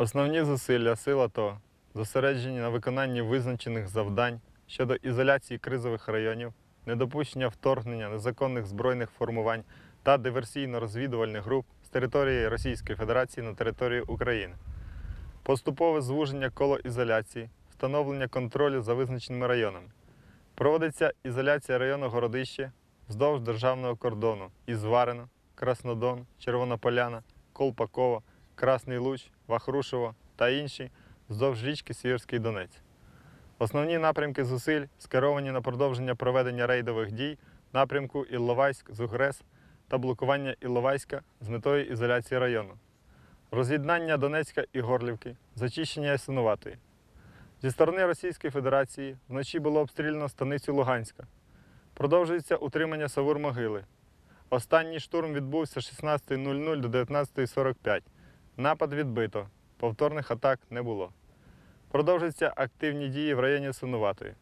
Основні зусилля сил АТО зосереджені на виконанні визначених завдань щодо ізоляції кризових районів, недопущення вторгнення незаконних збройних формувань та диверсійно-розвідувальних груп з території Російської Федерації на територію України, поступове звуження коло ізоляції, встановлення контролю за визначеними районами. Проводиться ізоляція району Городище вздовж державного кордону із Варено, Краснодон, Червона Поляна, Колпакова, Красний Луч, Вахрушево та інші вздовж річки Сіверський Донець. Основні напрямки зусиль скеровані на продовження проведення рейдових дій напрямку Ілловайськ-Зугрес та блокування Ілловайська з метою ізоляції району, роз'єднання Донецька і Горлівки, зачищення Ясинуватої. Зі сторони Російської Федерації вночі було обстріляно станицю Луганська. Продовжується утримання Савур-Могили. Останній штурм відбувся з 16.00 до 19.45. Напад відбито. Повторних атак не було. Продовжуються активні дії в районі Синуватої.